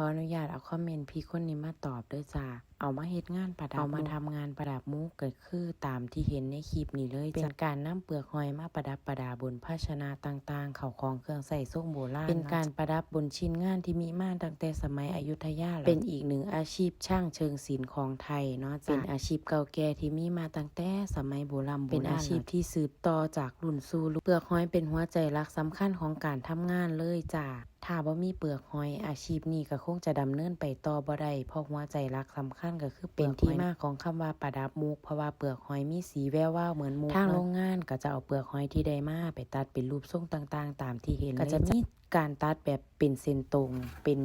ออนุญาตเอาคอมเมนต์พี่คนนี้มาตอบเด้วยจ้าเอามาเฮ็ดงานประดับเอามาทำงานประดับมุกก็คือตามที่เห็นในคลิปนี้เลยจ้ะเป็นการนำเปลือกหอยมาประดับประดาบนภาชนะต่างๆ เข้าของเครื่องใส่ส้งโบราณเป็นการประดับบนชิ้นงานที่มีมาตั้งแต่สมัยอยุธยาแล้วเป็นอีกหนึ่งอาชีพช่างเชิงศิลป์ของไทยเนาะจ้ะเป็นอาชีพเก่าแก่ที่มีมาตั้งแต่สมัยโบราณเป็นอาชีพที่สืบต่อจากรุ่นสู่รุ่นเปลือกหอยเป็นหัวใจหลักสำคัญของการทำงานเลยจ้ะ ถ้าบ่มีเปลือกหอยอาชีพนี้ก็คงจะดำเนินไปต่อบ่ได้เพราะหัวใจหลักสำคัญก็คือเป็นที่มาของคำว่าประดับมุกเพราะว่าเปลือกหอยมีสีแวววาวเหมือนมุกทางโรงงานก็จะเอาเปลือกหอยที่ได้มาไปตัดเป็นรูปทรงต่างๆ ตามที่เห็นก็จะมีการตัดแบบเป็นเส้นตรงเป็น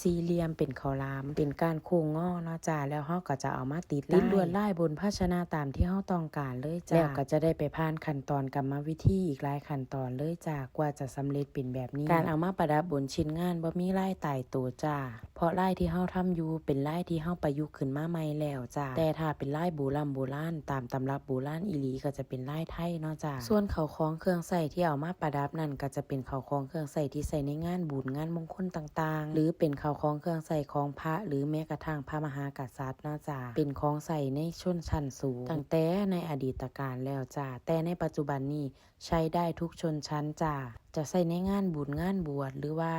สี่เหลี่ยมเป็นข้าวหลาม เป็นการโค้งงอเนาะจ้าแล้วเฮาก็จะเอามาติดติดลวดลายบนภาชนะตามที่เฮาต้องการเลยจ้าแล้วก็จะได้ไปผ่านขั้นตอนกรรมวิธีอีกหลายขั้นตอนเลยจ้ากว่าจะสำเร็จเป็นแบบนี้ การเอามาประดับบนชิ้นงานบ่มีลายตายตัวจ้าเพราะลายที่เฮาทำอยู่เป็นลายที่เฮาประยุกต์ขึ้นมาใหม่แล้วจ้าแต่ถ้าเป็นลายโบราณโบราณตามตำรับโบราณอีหลีก็จะเป็นลายไทยเนาะจ้าส่วนเขาของเครื่องใส่ที่เอามาประดับนั่นก็จะเป็นเขาของเครื่องใส่ที่ใส่ในงานบุญงานมงคลต่างๆ หรือเป็นเขาของเครื่องใส่ของพระหรือแม้กระทั่งพระมหากษัตริย์นาะจ้าเป็นของใส่ในชนชั้นสูงตั้งแต่ในอดีตการแล้วจ้าแต่ในปัจจุบันนี้ใช้ได้ทุกชนชั้นจ้าจะใส่ในงานบุญงานบวชหรือว่า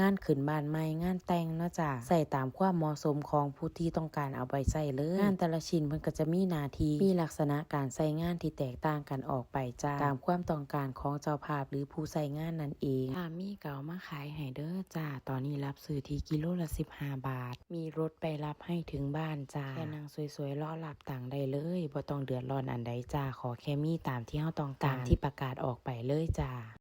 งานขึ้นบ้านใหม่งานแต่งเนาะจ้ะใส่ตามความเหมาะสมของผู้ที่ต้องการเอาไปใส่เลยงานแต่ละชิ้นมันก็จะมีหนาทีมีลักษณะการใส่งานที่แตกต่างกันออกไปจ้าตามความต้องการของเจ้าภาพหรือผู้ใส่งานนั่นเองถ้ามีเก่ามาขายให้เด้อจ้าตอนนี้รับซื้อที่กิโลละ 15 บาท มีรถไปรับให้ถึงบ้านจ้าแค่นั่งสวยๆรอรับตังค์ได้เลยบ่ต้องเดือดร้อนอันใดจ้าขอแค่มีตามที่เฮาต้องการตามที่ประกาศออกไปเลยจ้า